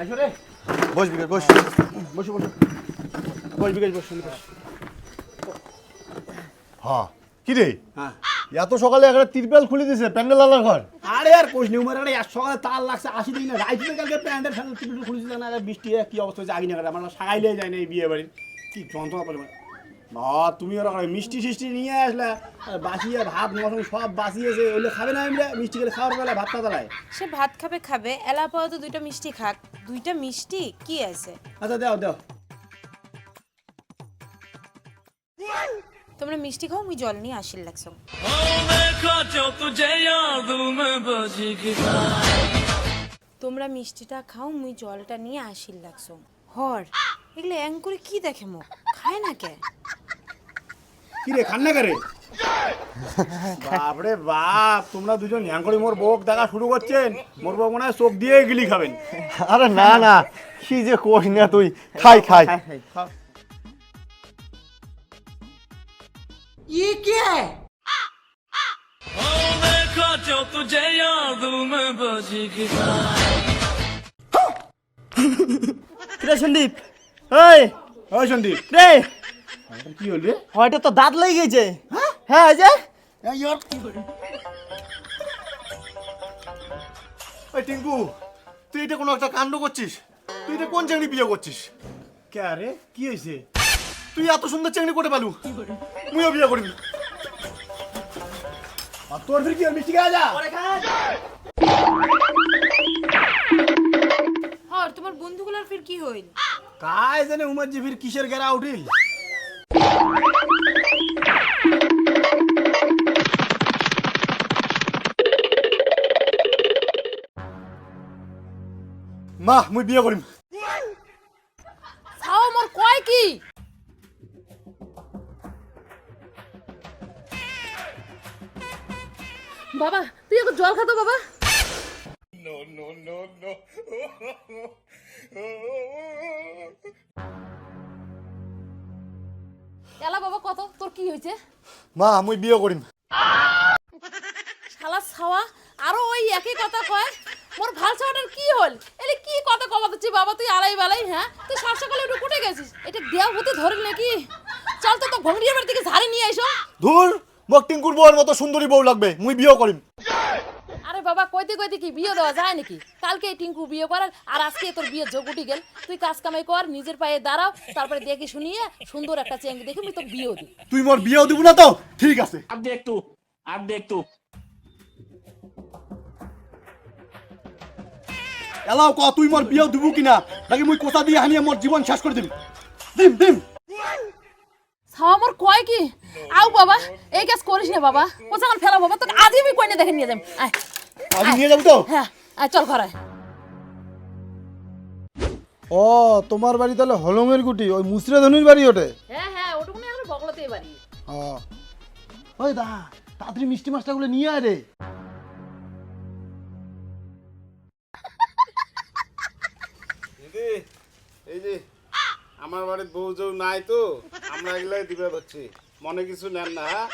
আসো রে। বস বিকাশ বস। বসো বসো। বস বিকাশ বস বস হ্যাঁ কি রে? হ্যাঁ। এত সকালে একটা তিরপাল খুলে দিছে প্যান্ডেল আলার ঘর। আরে আর কোশ নিউ মারে এক সকালে তার লাগছে আসি দিন না। রাইতে কালকে প্যান্টের ফ্যান্ডেল টিপিল খুলেছি না আর বৃষ্টি কি অবস্থা হয়েছে আগে না আমার সাগাইলে যায় না এই বিয়ে বাড়ির। কি যন্ত্রণা পড়ে বা তুমি ওরা মিষ্টি সিষ্টি নিয়ে আসলে আর বাসিয়ে ভাত মশন সব বাসিয়েছে ওগুলো খাবে না আমরা মিষ্টি করে খাওয়ার বেলা ভাত তালায় সে ভাত খাবে খাবে এলা পাওয়া তো দুইটা মিষ্টি খাক। দুইটা মিষ্টি কি আছে? আচ্ছা দাও দাও। তোমরা মিষ্টি খাও আমি জল নিয়ে আসিল লাগছো। তোমরা মিষ্টিটা খাও মুই জলটা নিয়ে আসিল লাগছো। হর এগুলো এং করে কি দেখে মুখ? খায় না কে? কি রে খান্না করে বাপরে বাপ তোমরা দুজন হ্যাঁ মোর বউক দেখা শুরু করছেন মোর বউ মনে হয় চোখ দিয়ে গিলি খাবেন আরে না না কি যে কোষ না তুই খাই খাই খাও। देखा जो तुझे याद में बजी রে সন্দীপ এই ওই সন্দীপ রে কি হল রে? হয়তো তো দাঁত লেগে গেছে। হ্যাঁ? এই যে। ওই টিঙ্কু তুই এটা কোনো একটা কাণ্ড করছিস? তুই এটা কোন চাকরি বিয়ে করছিস? কে রে কি হয়েছে? তুই এত সুন্দর চাকরি করে পালু? মুইও বিয়ে করিবি। আর তোর ফির কি মিষ্টি খাওয়া যা। হর তোমার বন্ধুগুলোর ফির কি হইল? কায় জানে উমর জি ফির কিসের গেরা উঠিল? মা মুই বিয়ে করিম খাও মোর কয় কি? বাবা তুই একটু জল খাতো বাবা? এলা বাবা কত? তোর কি হয়েছে? মা মুই বিয়ে করিম। শালা ছাওয়া আরও ওই একই কথা কয়? মোর ভালো ছাওয়াটার কি হল? এলে কি কথা কবা দিচ্ছি বাবা তুই আলাই বালাই হ্যাঁ? তুই সাত সকালে একটু কুটে গেছিস। এটা দেয়া হতে ধরিল নাকি? চল তো তো ভঙ্গিয়ে বাড়ি থেকে ঝাড়ি নিয়ে আইসো ধুর মোক টিঙ্কুর বউয়ের মতো সুন্দরী বউ লাগবে মুই বিয়ে করিম। বাবা কইতে কইতে কি বিয়ে দেওয়া যায় নাকি? কালকে টিঙ্কু বিয়ে করার আর আজকে তোর বিয়ে যোগ উঠি গেল। তুই কাজ কামাই কর নিজের পায়ে দাঁড়াও তারপরে দেখে শুনিয়ে সুন্দর একটা চেঙ্গি দেখে আমি তোর বিয়েও দিই। তুই মোর বিয়েও দিব না তো? ঠিক আছে। আর দে একটু আর দে একটু। এলাও ক তুই মোর বিয়েও দিব কিনা? নাকি মুই কোথা দিয়ে হানিয়ে মোর জীবন শেষ করে দিবি? দিম দিম। আমার কয় কি? আউ বাবা এই কাজ করিস না বাবা। কোথাও ফেলা বাবা তোকে আজই আমি কইনে দেখে নিয়ে যাই আয়। আমি নিয়ে যাব তো? হ্যাঁ আয় চল ঘরে। ও তোমার বাড়ি তাহলে হলমের গুটি ওই মুসরে ধনির বাড়ি ওটে? হ্যাঁ হ্যাঁ ওটুকুনি আমরা বগলতেই বাড়ি। ও। ওই দা তাড়াতাড়ি মিষ্টি মাছটাগুলো নিয়ে আয় রে। দিদি এই যে আমার বাড়ির বউ যৌ নাই তো আমরা এগুলাই দিবে হচ্ছি মনে কিছু নেন না হ্যাঁ?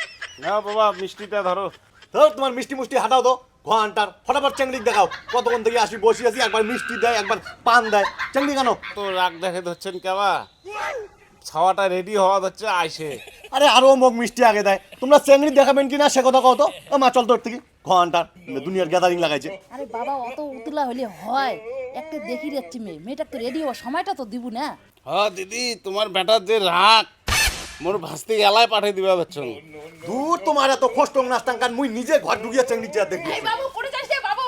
বাবা মিষ্টিটা ধরো। ধর তোমার মিষ্টি মুষ্টি হাঁটাও তো। ঘণ্টার ফটাফট চাংড়ি দেখাও। কতক্ষণ থেকে আসি বসে আছি একবার মিষ্টি দেয় একবার পান দেয়। চাংড়ি কেন? তো রাগ দেখে ধরছেন কেবা ছাওয়াটা রেডি হওয়া হচ্ছে আইসে। আরে আরও মগ মিষ্টি আগে দেয়। তোমরা চাংড়ি দেখাবেন কিনা সে কথা কও তো। ও মা চল তোর থেকে। ঘণ্টার দুনিয়ার গ্যাদারিং লাগাইছে। আরে বাবা অত উতলা হলে হয়। একটা দেখি যাচ্ছি মেয়ে। মেয়েটা তো রেডি হওয়ার সময়টা তো দিব না। হ্যাঁ দিদি তোমার বেটার যে রাগ। মোর ভাস্তি পাঠিয়ে দিবে হচ্ছেন দূর তোমার এত কষ্ট নাস্তান কান মুই নিজে ঘর ঢুকিয়ে চাংড়ি দেখি বাবু পড়ে যাস রে বাবু?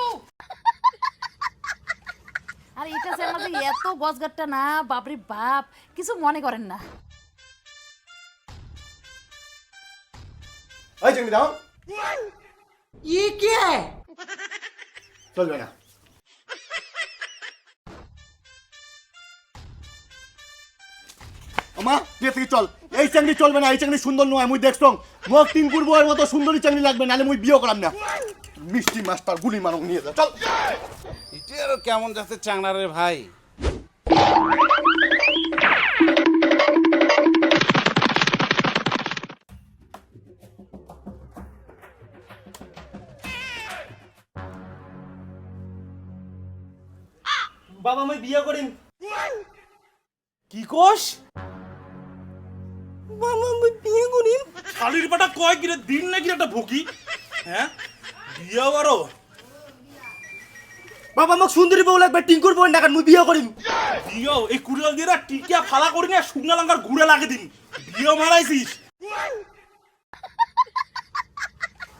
আরে এটা সে আমাদের এত গজগাটটা না বাপরে বাপ কিছু মনে করেন না। চাংড়ি দাও। ই কে? চলবে না। আমা দিয়ে থেকে চল। এই চাংড়ি চলবে না এই চাংড়ি সুন্দর নয় মুই দেখছ মোক তিন পূর্বের মতো সুন্দরী চাংড়ি লাগবে নালে মুই বিয়ে করাম না। মিষ্টি মাস্টার গুলি মারো নিয়ে যা চল। এটা আরও কেমন যাচ্ছে চাংড়া রে ভাই? বাবা আমি বিয়ে করিম। কি কোষ? কয় কিরে দিন নাকি একটা ভুকি হ্যাঁ? বিয়ে বারো। বাবা আমাকে সুন্দরী বউ লাগবে টিঙ্কুর বউ না মুই বিয়ে করিম। বিয়ে এই কুড়িয়াল দিয়ে টিকিয়া ফালা করি না শুকনা লঙ্কার ঘুরে লাগে দিন। বিয়ে মারাইছিস?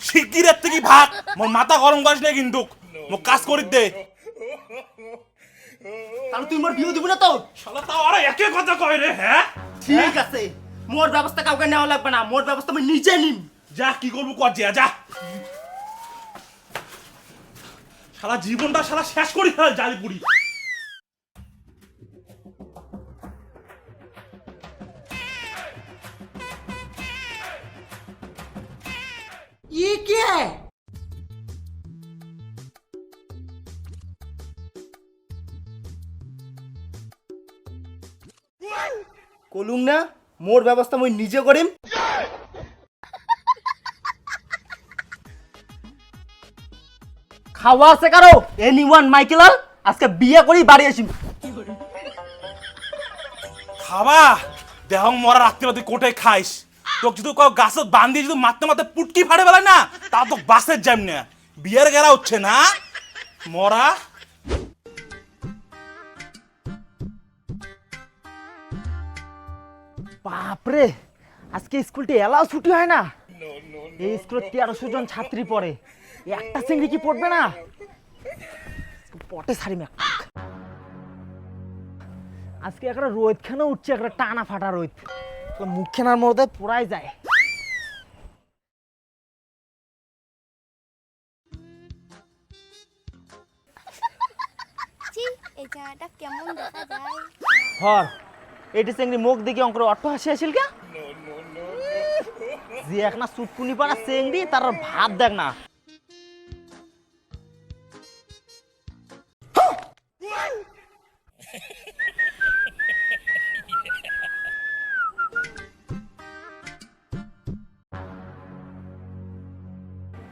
শিগগিরের থেকে ভাগ মোর মাথা গরম করিস না কিন্তু। মোক কাজ করি দে। তাহলে তুই মোর বিয়ে দিব না তো? শালা তাও আর একে কথা কয় রে হ্যাঁ? ঠিক আছে। মোর ব্যবস্থা কাউকে নেওয়া লাগবে না মোর ব্যবস্থা আমি নিজে নিম যা কি করবো কর যা যা সারা জীবনটা সারা শেষ করি ফেল জালিপুরি ये क्या है কলুম না মোর ব্যবস্থা মই নিজে করিম। খাওয়া আছে কারও? এনি ওয়ান মাইকেলাল আজকে বিয়ে করি বাড়ি আসিম। খাবা দেহ মরা রাত্রিবেলা তুই কোটে খাইস। তোকে যদি কেউ গাছত বান্ধি যদি মারতে মারতে পুটকি ফাড়ে বেলায় না, তা তো বাসের যাম না। বিয়ের গেরা হচ্ছে না। মরা বাপরে আজকে স্কুলটি এলাও ছুটি হয় না। এই স্কুলে তেরোশো জন ছাত্রী পড়ে। একটা চিংড়ি কি পড়বে না? পটে সারি ম্যাক আজকে একটা রোদ খানে উঠছে একটা টানা ফাটা রোদ। মুখ খানার মধ্যে পুরাই যায়। এই জায়গাটা কেমন দেখা যায়? হর এটি চেংড়ি মুখ দেখি অঙ্কর অট্ট হাসি আসিল কে? যে এক না সুটকুনি পাড়া চেংড়ি, তার ভাত দেখ না।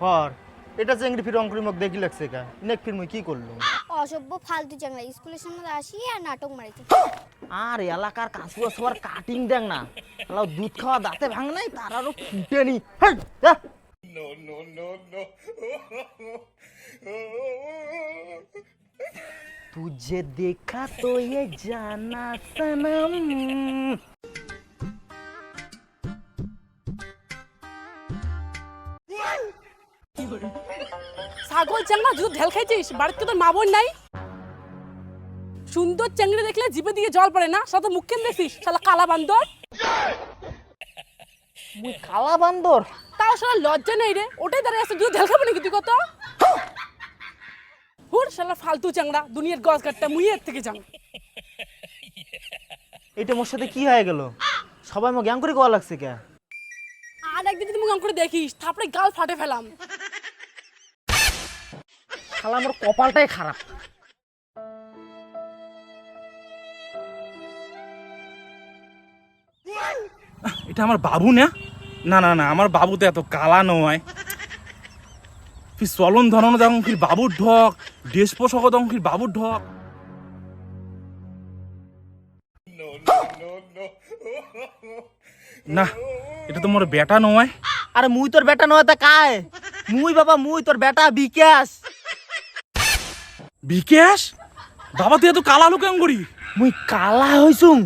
হর, এটা চেংড়ি ফির অঙ্কুরি মুখ দেখি লাগছে কা? নেক ফির মুই কি করল অসভ্য ফালতু চাংলা স্কুলের সামনে আসি আর নাটক মারিতে। আর এলাকার কাশু সবার কাটিং দেখ না। তাহলে দুধ খাওয়া দাঁতে ভাঙ নাই তার আরও ফুটে নি। তুঝে দেখা তো এ জানা সনম ছাগল চাল না দুধ ঢেল খাইছিস? বাড়িতে তোর মা বোন নাই? সুন্দর চ্যাংড়ি দেখলে জিভে দিয়ে জল পড়ে না? সাথে মুখ কেন দেখছিস? শালা কালা বান্দর মুই কালা বান্দর তাও শালা লজ্জা নেই রে। ওটাই দাঁড়িয়ে আছে। দুধ খাব নাকি তুই কত? হুর শালা ফালতু চ্যাংড়া। দুনিয়ার গজ কাটটা মুই এর থেকে যাও এটা মোর সাথে কি হয়ে গেল? সবাই মো গ্যাং করে কোয়া লাগছে কে? আর একদিন যদি মুখ করে দেখিস তারপরে গাল ফাটে ফেলাম। শালা মোর কপালটাই খারাপ। এটা আমার বাবু না? না না না আমার বাবু তো এত কালা নয়। ফির চলন ধরন তখন ফির বাবুর ঢক ড্রেস পোশাক তখন ফির বাবুর ঢক। না এটা তো মোর বেটা নয়। আরে মুই তোর বেটা নয় তা কায়? মুই বাবা মুই তোর বেটা বিকাশ। বিকাশ? বাবা তুই এত কালা লোক করি মুই কালা হইছুং।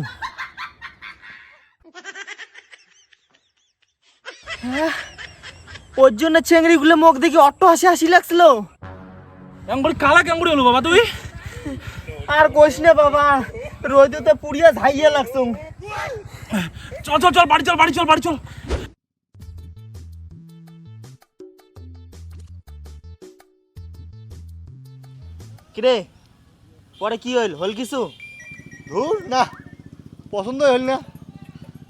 ওর জন্য চেংড়ি গুলো মুখ দেখি অট্ট হাসি হাসি লাগছিল। এঙ্গরি কালা কেঙ্গুরি হলো বাবা তুই? আর কইস না বাবা রোদতে পুড়িয়া ঝাইয়া লাগছুং চল চল চল বাড়ি চল বাড়ি চল বাড়ি চল। কিরে পরে কি হইল? হল কিছু? ধুর না পছন্দ হল না।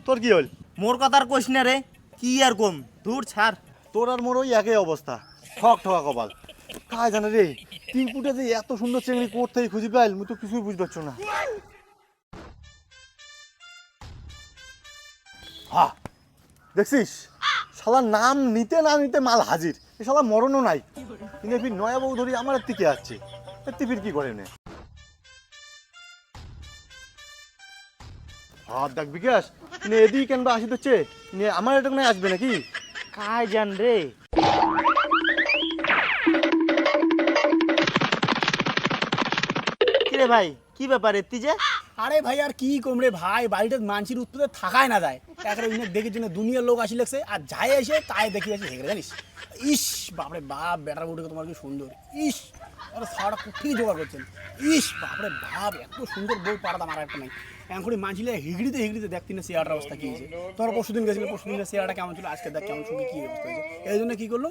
তোর কি হল মোর কথা আর কইস না রে কি আর কম? দূর ছাড়। তোর আর মোর ওই একই অবস্থা। ঠক ঠকা কপাল। কাজ জানে রে, তিন ফুটে যে এত সুন্দর চিংড়ি কোর্টেই খুঁজে পাইল, মুই তো কিছুই বুঝতে পারছ না। হা, দেখছিস? শালা নাম নিতে না নিতে মাল হাজির। এ শালা মরণও নাই। কিন্তু ফির নয়া বউ ধরি আমার দিকে আসছে। তিফির কি করে নে? হাত দেখ বিকাশ নে এদিকে কেন বা আসি হচ্ছে? নে আমার এটা কোনো আসবে নাকি? কায় জান রে। কিরে ভাই কি ব্যাপার এত্তি যে? আরে ভাই আর কি কম রে ভাই? বাড়িতে মানসির উৎপদে থাকায় না যায়। একেবারে ইনে দেখে জন্য দুনিয়ার লোক আসি লাগছে আর যাই এসে তাই দেখি আসে হেগড়ে জানিস? ইস বাপরে বাপ বেটার বউটাকে তোমার কি সুন্দর। ইস আরে সারা কোথায় জোগাড় করছেন। ইস বাপরে বাপ, এত সুন্দর বউ পাড়া আমার একটা নাই এখন মানছিলে হিগড়িতে হিগড়িতে দেখতি না চেয়ারটার অবস্থা কি হয়েছে। তোমার পরশু দিন গেছিলে পরশু দিনের চেয়ারটা কেমন ছিল? আজকে দেখ কেমন সঙ্গে কি অবস্থা হয়েছে। এই জন্য কি করল?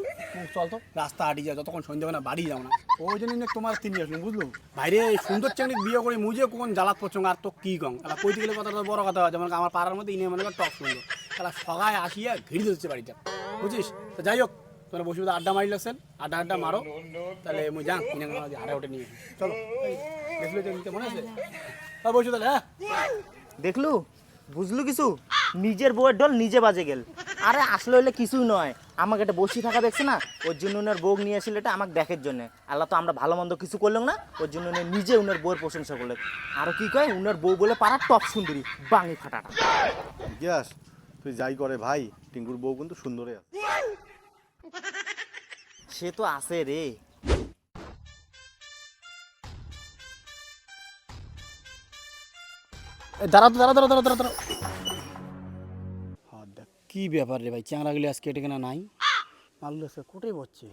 চল তো, রাস্তা হাঁটি যায় যতক্ষণ সন্ধ্যে না বাড়ি যাও না। ওই জন্য তোমার তিনি আসলাম বুঝলো? বাইরে সুন্দর চাকরি বিয়ে করে মুজে কোন জ্বালাত পছন্দ আর তো কি কম? তাহলে কইতে গেলে কথা বড় কথা যেমন আমার পাড়ার মধ্যে ইনে মনে টক সুন্দর। তাহলে সবাই আসিয়া ঘিরে দিচ্ছে বাড়িটা, বুঝিস? তো যাই হোক তোমরা বসে আড্ডা মারি লাগছেন আড্ডা আড্ডা মারো। তাহলে মুই যান কিনে ওঠে নিয়ে। চলো। দেখলে তো মনে আছে? হ্যাঁ বসে তাহলে হ্যাঁ। দেখলু? বুঝলু কিছু? নিজের বউয়ের ডল নিজে বাজে গেল। আরে আসলে হইলে কিছুই নয়। আমাকে এটা বসে থাকা দেখছে না? ওর জন্য উনার বউ নিয়ে আসলে এটা আমাকে দেখার জন্য। আল্লাহ তো আমরা ভালো মন্দ কিছু করলাম না ওর জন্য উনি নিজে উনার বউয়ের প্রশংসা করলেন। আরও কি কয়? উনার বউ বলে পাড়ার টপ সুন্দরী বাঙি ফাটাটা। বিকাশ তুই যাই করে ভাই টিঙ্কুর বউ কিন্তু সুন্দরই আছে। সে তো আছে রে। এ, দাঁড়া তো দাঁড়া দাঁড়া দাঁড়া দাঁড়া দাঁড়া কি ব্যাপার রে ভাই? চ্যাংরা গেলে আজকে এটা কেনা নাই? মালগুলো আজকে কোটে বসছে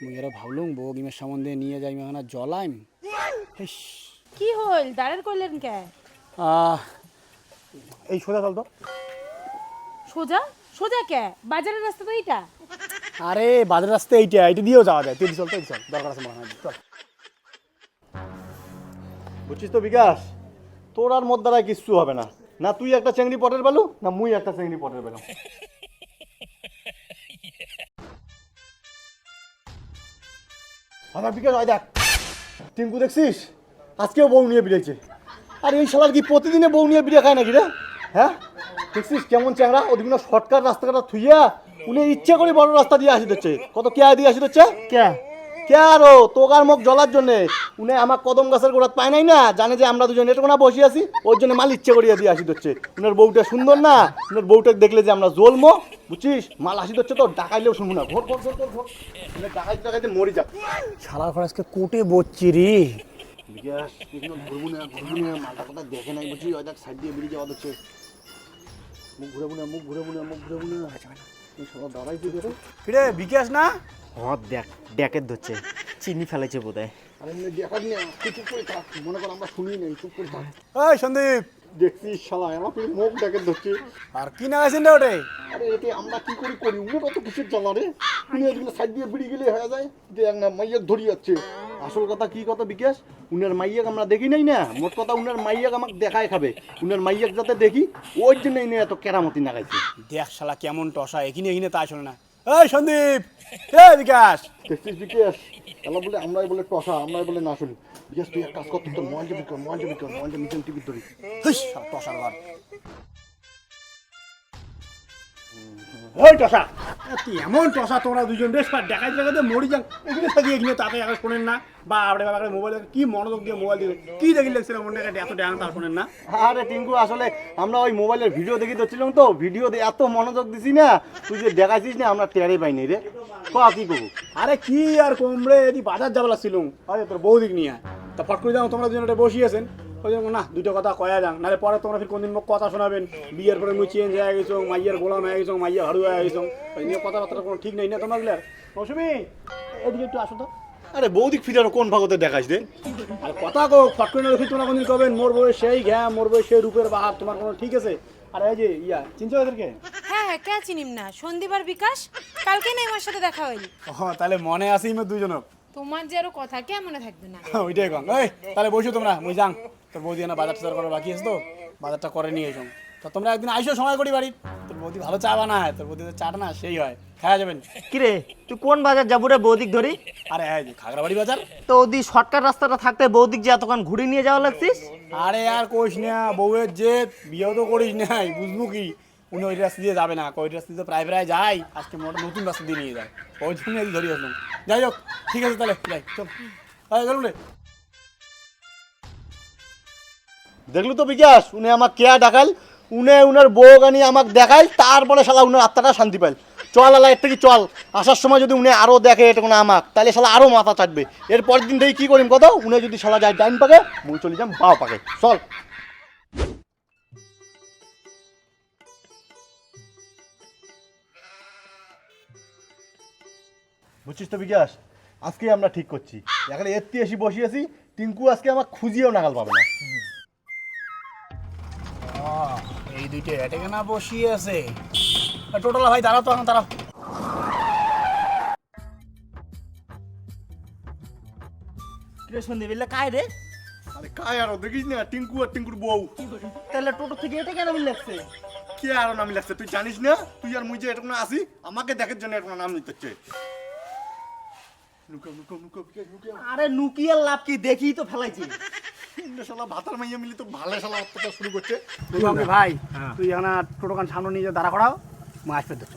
মুই এরা ভাবলুম বউ গিমের সম্বন্ধে নিয়ে যাই এখন জলাইম। হেস কি হল দাঁড়ের করলেন কে? আহ, এই সোজা চল তো। সোজা? সোজা কে? বাজারের রাস্তা তো এইটা? আরে বাজার রাস্তা এইটা এইটা দিয়েও যাওয়া যায়। তুই চল তুই চল, দরকার আছে মনে হয়। চল। বুঝছিস তো, বিকাশ? তোর আর মোর দ্বারা কিচ্ছু হবে না। না তুই একটা চেংড়ি পটের বেলু, না মুই একটা চেংড়ি পটের বেলু। আমার বিকাশ হয় দেখ। টিঙ্কু দেখছিস? আজকেও বউ নিয়ে বিড়েছে আর এই শালার কি প্রতিদিনে বউ নিয়ে বিড়ে খায় নাকি রে? হ্যাঁ? দেখছিস কেমন চ্যাংরা ওদিকে শর্টকাট রাস্তাঘাটা থুইয়া উনি ইচ্ছে করে বড় রাস্তা দিয়ে আসি দিচ্ছে। কত কে দিয়ে আসি দিচ্ছে? কে কে আরও তোগার মুখ জ্বলার জন্য। উনি আমার কদম গাছের গোড়াত পায় নাই না জানে যে আমরা দুজন এটা না বসে আছি ওর জন্য মাল ইচ্ছে করিয়া দিয়ে আসি দিচ্ছে। উনার বউটা সুন্দর না উনার বউটা দেখলে যে আমরা জ্বলমো বুঝছিস? মাল আসি দিচ্ছে তো ডাকাইলেও শুনব না। ভোট ভোট ভোট ভোট উনি ডাকাইতে ডাকাইতে মরি যাক। শালার ঘর আজকে কোটে বসছি রে? ঘুরবো না ঘুরবো না। মালটা কথা দেখে নাই বুঝছি ওই দেখ সাইড দিয়ে বেরিয়ে যাওয়া হচ্ছে মুখ ঘুরাবো না মুখ ঘুরাবো না মুখ ঘুরাবো না। দাঁড়াই ফিরে বিকাশ না? হ্যাঁ দেখ ড্যাকের ধরছে। চিনি ফেলেছে বোধ হয় মনে কর আমরা শুনি নাই চুপ করে থাক। ওই সন্দীপ! দেখছিস শালা আমার তুই মুখ ধরছে? আর কি না রে ওটে? আরে এতে আমরা কি করি করি? উনো জ্বালা রে? উনি সাইড দিয়ে বেরিয়ে গেলে হয়ে যায় যে ধরি যাচ্ছে। আসল কথা কি কথা বিকাশ উনার মাইয়াক আমরা দেখি নাই না মোট কথা উনার মাইয়াক আমাকে দেখায় খাবে উনার মাইয়াক যাতে দেখি ওই জন্য এনে এত কেরামতি লাগাইছে দেখ শালা কেমন টসা এখানে এখানে তাই শোনে না এই সন্দীপ এ বিকাশ বিকাশ এলা বলে আমরাই বলে টসা আমরাই বলে না শুনি বিকাশ তুই এক কাজ কর তুই তোর মঞ্জে বিকর মঞ্জে বিকর মঞ্জে মিশন টিকিট ধরি টসার ঘর ওই টসা। তুই এমন টসা তোমরা দুজন বেশ পার দেখাই দেখাতে মরি যান এখানে থাকি তাতে আগে শোনেন না। বা আপনি বাবা মোবাইল কি মনোযোগ দিয়ে মোবাইল দিয়ে কি দেখি লাগছিল মনে এত ড্যান তা শোনেন না। আরে টিঙ্কু আসলে আমরা ওই মোবাইলের ভিডিও দেখি ধরছিলাম তো ভিডিও এত মনোযোগ দিছি না তুই যে দেখাইছিস না আমরা টেরে পাইনি রে। ক কি করব? আরে কি আর কমরে এদি বাজার যাবলা ছিলুম। আরে তোর বৌদিক নিয়ে তা ফট করে যাও তোমরা দুজন এটা বসিয়েছেন ওই জন্য না দুটো কথা কয়া যান নাহলে পরে তোমরা ফির কোনদিন মুখ কথা শোনাবেন। বিয়ের পরে মুই চেঞ্জ হয়ে গেছো মাইয়ের গোলাম হয়ে গেছো মাইয়া হাড়ু হয়ে গেছো। ওই নিয়ে কথাবার্তা কোনো ঠিক নেই না তোমারগুলার মৌসুমি এদিকে একটু আসো তো। আরে বৌদিক ফিরানো কোন ভাগতে দেখাইস রে? আর কথা কো ফট করে তোমরা কোনদিন কবেন মোর বউয়ের সেই ঘ্যা মোর বউয়ের সেই রূপের বাহার তোমার কোনো ঠিক আছে? আর এই যে ইয়া চিনছো এদেরকে? হ্যাঁ হ্যাঁ কে চিনিম না? সন্দীপ আর বিকাশ? কালকে না আমার সাথে দেখা হইল ও তাহলে মনে আছে ইমে দুজনক। তোমার যে আরও কথা কে মনে থাকবে না? ওইটাই কম এই তাহলে বসো তোমরা মুই যাং। তোর বৌদি না বাজার টাজার করার বাকি আছে তো? বাজারটা করে নিয়ে এসো। তো তোমরা একদিন আইসো সময় করি বাড়ি তোর বৌদি ভালো চা বানায় তোর বৌদি চাটা না সেই হয়। খাওয়া যাবেন কিরে তুই কোন বাজার যাব রে বৌদিক ধরি? আরে হ্যাঁ যে খাগড়াবাড়ি বাজার। তো ওদি শর্টকাট রাস্তাটা থাকতে বৌদিক যে এতক্ষণ ঘুরে নিয়ে যাওয়া লাগছিস? আরে আর কইস না বউয়ের যে বিয়েও তো করিস নাই বুঝব কি? উনি ওই রাস্তা দিয়ে যাবে না ওই রাস্তা দিয়ে প্রায় প্রায় যাই আজকে মোটা নতুন রাস্তা দিয়ে নিয়ে যায়। ওই জন্য ধরি আসলাম। যাই হোক, ঠিক আছে তাহলে, যাই, চল। রে। দেখলু তো বিকাশ, উনি আমার কেয়া ডাকাল উনি উনার বউ গানি আমাকে দেখায় তারপরে শালা উনার আত্মাটা শান্তি পাইল। চল আলা, এর থেকে চল। আসার সময় যদি উনি আরও দেখে এটা কোনো আমাক, তাহলে শালা আরও মাথা চাটবে। এর পরের দিন থেকে কি করিম কত? উনি যদি শালা যায় ডাইন পাকে, মুই চলে যাম বাও পাকে। চল। বুঝছিস তো বিকাশ? আজকে আমরা ঠিক করছি। এখানে এত্তি এসে বসিয়েছি টিঙ্কু আজকে আমার খুঁজিয়েও নাগাল পাবে না। এই দুইটা এটাকে না বসিয়ে আছে টোটাল ভাই দাঁড়াও তো এখন দাঁড়াও। কিরে কায় রে? আরে কায় আর দেখিস না টিঙ্কু আর টিঙ্কুর বউ। তাহলে টোটো থেকে এটা কেন মিল লাগছে কে আর নাম লাগছে তুই জানিস না? তুই আর মুই যে এরকম আসি আমাকে দেখার জন্য এরকম নাম নিতে হচ্ছে। আরে নুকিয়ার লাভ কি? দেখি তো ফেলাইছি। শালা ভাতার মাইয়া মিলি তো ভালো শালা অত্যাচার শুরু করছে। তুই আমাকে ভাই তুই এখন টোটোখান সামনে নিয়ে দাঁড়া করাও মা আসবে দেখছ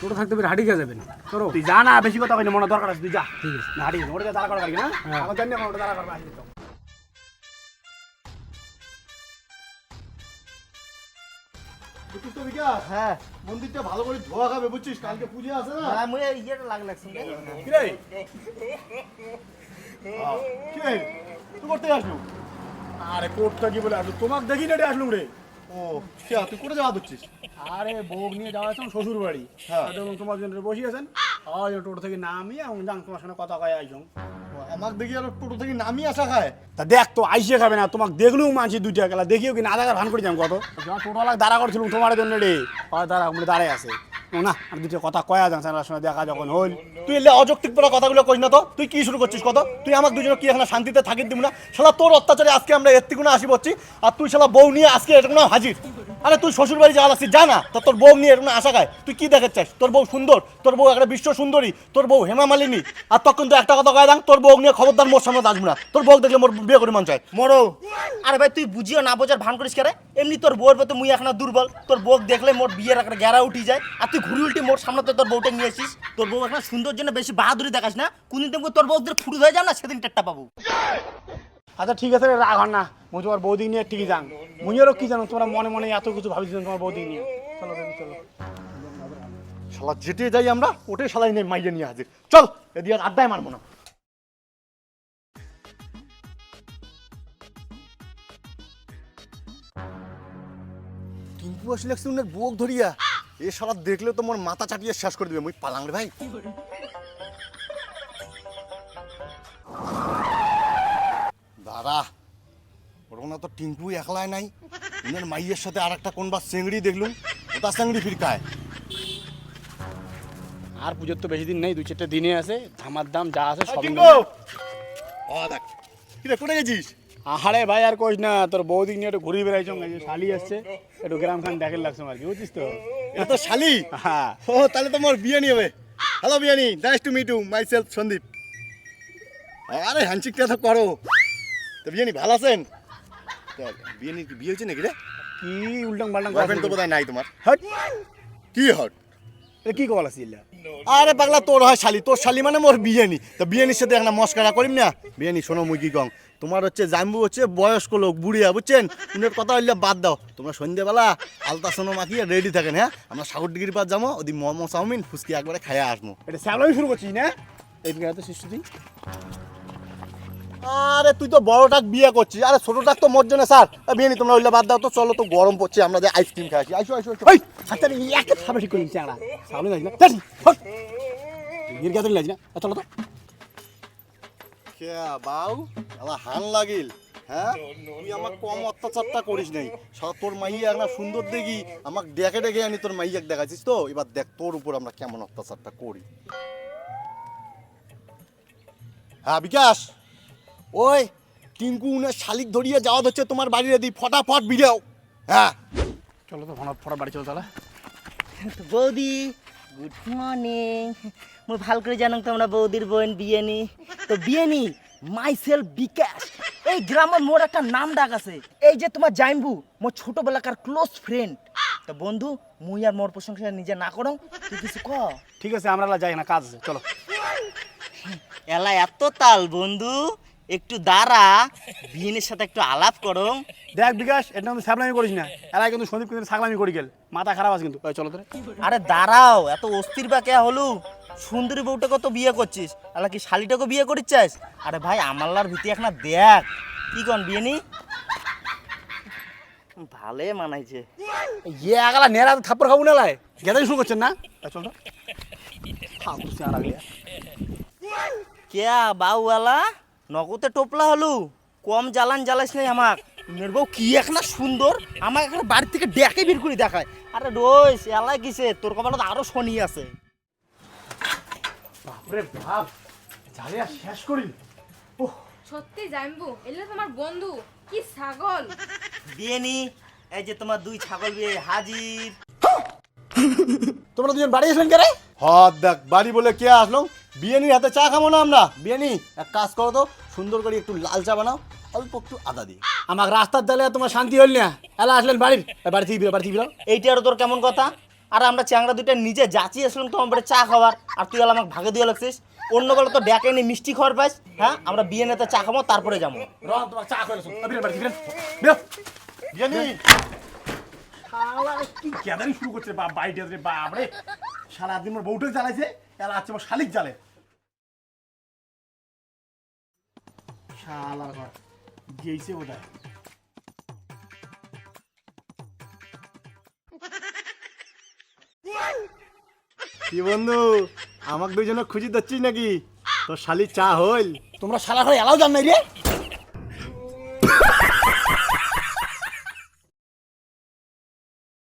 টোটো থাকতে বের হাঁটি যাবে না চলো। তুই যা না বেশি কথা কইনি মনে দরকার আছে তুই যা। ঠিক আছে। হাঁটি ওটা দাঁড়া করা না? আমার জানি ওটা দাঁড়া করবা আসবে বুঝছিস তো বিকাশ। হ্যাঁ। মন্দিরটা ভালো করে ধোয়া খাবে বুঝছিস? কালকে পুজো আছে না? হ্যাঁ মুই ইয়েটা লাগ লাগছে। কি রে? কি রে? তুই করতে আরে কোটটা কি বলে আসলো? তোমাকে দেখি না রে আসলুম রে ও কে তুই করে যাওয়া দিচ্ছিস আরে বউ নিয়ে যাওয়া আছে শ্বশুর বাড়ি হ্যাঁ। এবং তোমার জন্য বসিয়েছেন। আর টোটো থেকে নামিয়ে যান তোমার সঙ্গে কথা কয়ে আইসং আমাকে দেখি আর টোটো থেকে নামি আসা খায়। তা দেখ তো আইসে খাবে না তোমাকে দেখলেও মানছি দুইটা গেলা দেখিও কি না ভান করে যাম কত? যখন টোটো লাগ দাঁড়া করছিলাম তোমার জন্য রে দাঁড়া মানে দাঁড়ায় আছে। না আর দুটো কথা কয়া যান স্যার সঙ্গে দেখা যখন হল। তুই এলে অযৌক্তিক পড়া কথাগুলো কইস না তো? তুই কি শুরু করছিস কত? তুই আমাকে দুজনে কি এখানে শান্তিতে থাকি দিব না? শালা তোর অত্যাচারে আজকে আমরা এর থেকে আসি বলছি আর তুই শালা বউ নিয়ে আজকে এরকম হাজির। আরে তুই শ্বশুর বাড়ি যাওয়া আসছিস জানা তো তোর বউ নিয়ে এরকম আশা খায় তুই কি দেখাতে চাস তোর বউ সুন্দর, তোর বউ একটা বিশ্ব সুন্দরী, তোর বউ হেমা মালিনী। আর তখন তো একটা কথা কয়ে দাং তোর বউ নিয়ে খবরদার মোর সামনে আসব না। তোর বউ দেখলে মোর বিয়ে করে মন চায়। মরো। আরে ভাই, তুই বুঝিও না, বোঝার ভান করিস কেরে এমনি তোর বউর প্রতি মুই এখন দুর্বল। তোর বউ দেখলে মোর বিয়ের একটা গ্যারা উঠি যায়। আর তুই ঘুরি উল্টি মোর সামনে তোর বউটা নিয়ে আসিস। তোর বউ এখন সুন্দর জন্য বেশি বাহাদুরি দেখাস না। কোনদিন তোর বউদের ফুটু হয়ে যাও না, সেদিন টেট্টা পাবো। আচ্ছা ঠিক আছে রাগ না। মুই তোমার বৌদি নিয়ে ঠিকই যান মুইয়েরও কি জানো, তোমরা মনে মনে এত কিছু ভাবিছিলেন তোমার বৌদি নিয়ে। চলো চলো। শালা যেতে যাই আমরা ওটাই শালাই নিয়ে মাইয়ে নিয়ে হাজির। চল, এদিকে আড্ডায় মারবো না। টিঙ্কু আসলে উনার বুক ধরিয়া। এ শালা দেখলে তো মোর মাথা চাটিয়ে শেষ করে দিবে। মুই পালাং রে ভাই। দাদা ওরকম তো টিঙ্কু একলাই নাই। উনার মাইয়ের সাথে আর একটা কোনবার চেংড়ি দেখলুম ওটা চেংড়ি ফিরকায়। আর পুজোর তো বেশি দিন নেই দু চারটে দিনে আছে ধামার দাম যা আছে সব ও দেখ কিরে কোথায় গেছিস? আহারে ভাই আর কইস না তোর বৌদি নিয়ে একটু ঘুরে বেড়াইছ শালি আসছে একটু গ্রাম খান দেখে লাগছে আর কি বুঝছিস তো? এত শালি? হ্যাঁ। ও তাহলে তোমার বিয়ে নিয়ে হবে। হ্যালো বিয়ানি nice to meet you my self Sandeep. আরে হ্যান্ডশিকটা তো করো। তো বিয়ানি ভালো আছেন? বিয়ানি বিয়ে হয়েছে নাকি রে? কি উল্টাং পাল্টাং বয়ফ্রেন্ড তো বোধহয় নাই তোমার। হট। কি হট? এটা কি কল আছিল আরে পাগলা তোর হয় শালি। তোর শালি মানে মোর বিয়ানি তো বিয়ানির সাথে একটা মস্কারা করিম না? বিয়ানি শোনো মুই কি কং তোমার হচ্ছে জাম্বু হচ্ছে বয়স্ক লোক বুড়িয়া বুঝছেন? উনার কথা হইলে বাদ দাও। তোমরা সন্ধ্যেবেলা আলতা সোনো মাখিয়ে রেডি থাকেন হ্যাঁ? আমরা সাগর ডিগ্রি পাত যাব ওদি মোমো চাউমিন ফুচকি একবারে খাইয়া আসব। এটা স্যালোই শুরু করছিস না? এই তো শিশু তুই আরে তুই তো বড়টাক বিয়ে করছিস। আরে ছোটটাক তো মরছে না স্যার। বিয়ে নি তোমরা ওইটা বাদ দাও তো চলো তো গরম পড়ছে আমরা যে আইসক্রিম খাই আসি। আইসো আইসো। ওই আচ্ছা একে থাপে ঠিক করে নিচ্ছে আমরা সামনে যাই না। লাগি না। চলো তো। কে বাউ? হান লাগিল হ্যাঁ? তুই আমাক কম অত্যাচারটা করিস নাই। তোর মাইয়া একটা সুন্দর দেখি আমাক ডেকে ডেকে আনি তোর মাইয়াক দেখাচ্ছিস তো? এবার দেখ তোর উপর আমরা কেমন অত্যাচারটা করি। হ্যাঁ বিকাশ! ওই টিঙ্কু উনের শালিক ধরিয়ে যাওয়া হচ্ছে তোমার বাড়িতে দি ফটাফট ভিডিও হ্যাঁ। চলো তো ফোন ফটো বাড়ি চলো তাহলে। বৌদি গুড মর্নিং। মুই ভালো করে জানো তোমরা বৌদির বোন বিয়েনি। তো বিয়েনি মাই সেলফ বিকাশ। এই গ্রামের মোর একটা নাম ডাক আছে। এই যে তোমার জাইম্বু মোর ছোটবেলাকার ক্লোজ ফ্রেন্ড তো বন্ধু মুই আর মোর প্রশংসা নিজে না করো তুই কিছু ক? ঠিক আছে আমরা যাই না কাজ আছে চলো। এলা এত তাল বন্ধু। একটু দাঁড়া বিয়েনের সাথে একটু আলাপ করো দেখ বিকাশ এটা কিন্তু স্যাবলামি করিস না। এলাই কিন্তু সন্দীপ কিন্তু ছাগলামি করি গেল। মাথা খারাপ আছে কিন্তু। ওই চলো তোরে। আরে দাঁড়াও এত অস্থির বা কে হলু? সুন্দরী বউটাকে তো বিয়ে করছিস? আলা কি শালিটাকে বিয়ে করিচ্ছিস? আরে ভাই আমাল্লার ভিতরে এক না দেখ। কি কন বিয়ে নি ভালে মানাইছে। ইয়ে আগালা নেড়া থাপ্পড় খাব না লাই গেদাই শুরু করছেন না? চল তো। কেয়া বাউওয়ালা? নগদে টোপলা হলু। কম জ্বালান জ্বালাইস নাই আমাক। মেয়ের বউ কি এক না সুন্দর? আমাকে এখানে বাড়ি থেকে ডেকে বের করে দেখায়। আরে রোজ এলাই কিসে তোর কপালত আরও শনি আছে। বাপরে বাপ জ্বালিয়া শেষ করি। সত্যি জানব এলে তোমার বন্ধু। কি ছাগল? বিয়ে নি এই যে তোমার দুই ছাগল বিয়ে হাজির। তোমরা দুজন বাড়ি এসলেন কে রে? হ্যাঁ দেখ বাড়ি বলে কে আসলো? বিয়েনির হাতে চা খাব না আমরা। বিয়েনি এক কাজ করো তো সুন্দর করে একটু লাল চা বানাও অল্প একটু আদা দিয়ে। আমার রাস্তার দালে তোমার শান্তি হল না। এলা আসলেন বাড়ির। বাড়ি থেকে বাড়ি থেকে বেরো। এইটারও তোর কেমন কথা? আর আমরা চ্যাংরা দুইটা নিজে যাচি আসলাম তোমার বাড়ি চা খাওয়ার। আর তুই আলা আমাকে ভাগে দিয়ে লাগছিস। অন্য বেলা তো ডেকে নি মিষ্টি খাওয়ার পাইস হ্যাঁ আমরা বিয়ে নেতে চা খাব তারপরে যাব। চা। শালা কি গ্যাদারিং শুরু করছে বাপ বাড়িতে রে বাপ রে। সারা মোর বউটাকে জ্বালাইছে এলা আছে শালিক জ্বালে। শালার ঘর গেইছে বোধহয় কি বন্ধু আমাকে দুজনে খুঁজি দিচ্ছিস নাকি? তোর শালি চা হইল। তোমরা শালা ঘরে এলাও জান নাই রে।